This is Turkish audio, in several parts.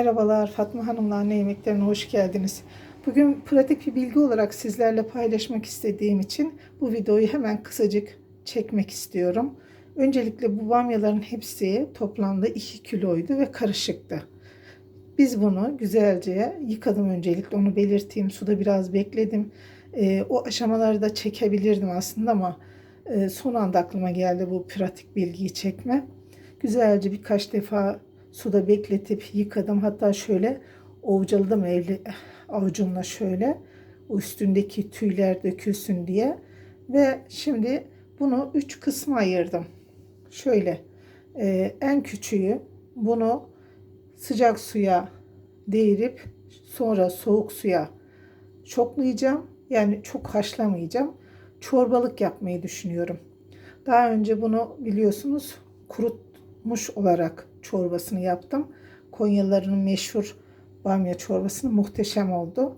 Merhabalar Fatma Hanım'la anne yemeklerine hoş geldiniz. Bugün pratik bir bilgi olarak sizlerle paylaşmak istediğim için bu videoyu hemen kısacık çekmek istiyorum. Öncelikle bu bamyaların hepsi toplamda 2 kiloydu ve karışıktı. Biz bunu güzelce yıkadım öncelikle onu belirteyim. Suda biraz bekledim. Ee, o aşamaları da çekebilirdim aslında ama e, son anda aklıma geldi bu pratik bilgiyi çekme. Güzelce birkaç defa suda bekletip yıkadım. Hatta şöyle ovcaladım evli avucumla şöyle üstündeki tüyler dökülsün diye. Ve şimdi bunu üç kısma ayırdım. Şöyle e, en küçüğü bunu sıcak suya değirip sonra soğuk suya çoklayacağım. Yani çok haşlamayacağım. Çorbalık yapmayı düşünüyorum. Daha önce bunu biliyorsunuz kurutmuş olarak çorbasını yaptım. Konyalıların meşhur bamya çorbasını muhteşem oldu.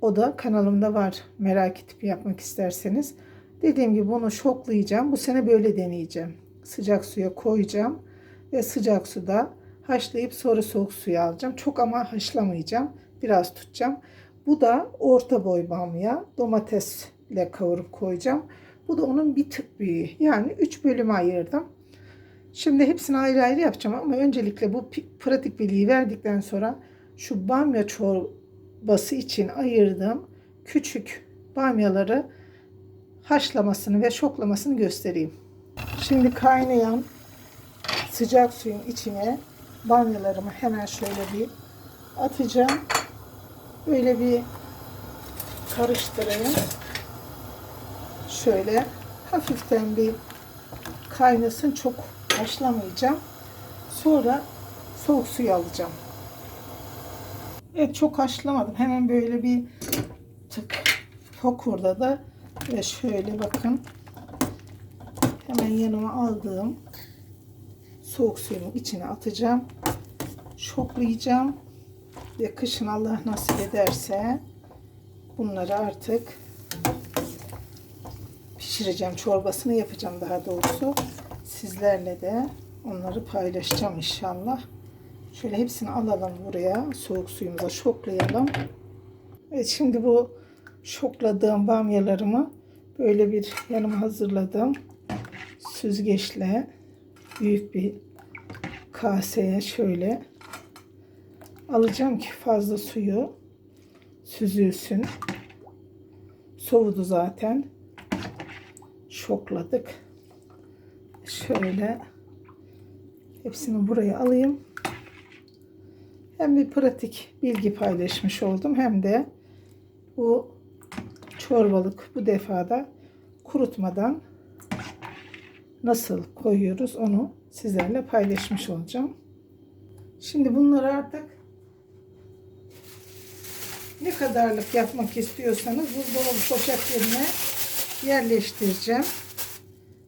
O da kanalımda var. Merak edip yapmak isterseniz. Dediğim gibi bunu şoklayacağım. Bu sene böyle deneyeceğim. Sıcak suya koyacağım ve sıcak suda haşlayıp sonra soğuk suya alacağım. Çok ama haşlamayacağım. Biraz tutacağım. Bu da orta boy bamya. Domatesle kavurup koyacağım. Bu da onun bir tık büyüğü. Yani 3 bölüme ayırdım. Şimdi hepsini ayrı ayrı yapacağım ama öncelikle bu pratik bilgiyi verdikten sonra şu bamya çorbası için ayırdığım küçük bamyaları haşlamasını ve şoklamasını göstereyim. Şimdi kaynayan sıcak suyun içine bamyalarımı hemen şöyle bir atacağım. Böyle bir karıştırayım. Şöyle hafiften bir kaynasın çok haşlamayacağım. Sonra soğuk suyu alacağım. Evet çok haşlamadım. Hemen böyle bir tık fokurda da ve şöyle bakın hemen yanıma aldığım soğuk suyun içine atacağım. Şoklayacağım ve kışın Allah nasip ederse bunları artık pişireceğim. Çorbasını yapacağım daha doğrusu sizlerle de onları paylaşacağım inşallah. Şöyle hepsini alalım buraya. Soğuk suyumuza şoklayalım. Evet şimdi bu şokladığım bamyalarımı böyle bir yanıma hazırladım. Süzgeçle büyük bir kaseye şöyle alacağım ki fazla suyu süzülsün. Soğudu zaten. Şokladık şöyle hepsini buraya alayım. Hem bir pratik bilgi paylaşmış oldum hem de bu çorbalık bu defada kurutmadan nasıl koyuyoruz onu sizlerle paylaşmış olacağım. Şimdi bunları artık ne kadarlık yapmak istiyorsanız buzdolabı poşetlerine yerleştireceğim.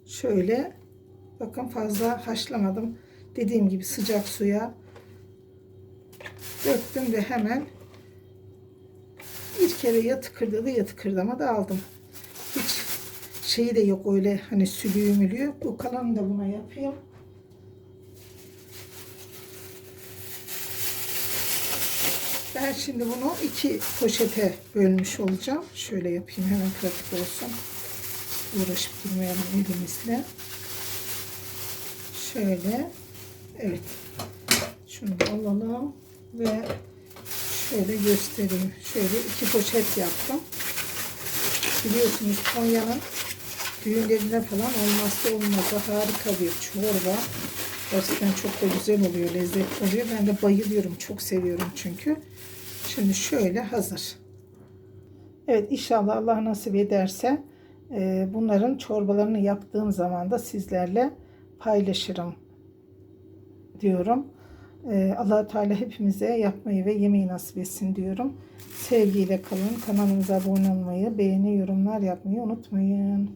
Şöyle Bakın fazla haşlamadım. Dediğim gibi sıcak suya döktüm ve hemen bir kere ya tıkırdadı ya tıkırdamadı aldım. Hiç şeyi de yok öyle hani sülüğü mülüğü. Bu kalanı da buna yapayım. Ben şimdi bunu iki poşete bölmüş olacağım. Şöyle yapayım hemen pratik olsun. Uğraşıp durmayalım elimizle. Şöyle. Evet. Şunu alalım. Ve şöyle göstereyim. Şöyle iki poşet yaptım. Biliyorsunuz Konya'nın düğünlerinde falan olmazsa olmazı harika bir çorba. Gerçekten çok da güzel oluyor, lezzetli oluyor. Ben de bayılıyorum, çok seviyorum çünkü. Şimdi şöyle hazır. Evet inşallah Allah nasip ederse e, bunların çorbalarını yaptığım zaman da sizlerle paylaşırım diyorum. Ee, allah Teala hepimize yapmayı ve yemeği nasip etsin diyorum. Sevgiyle kalın. Kanalımıza abone olmayı, beğeni, yorumlar yapmayı unutmayın.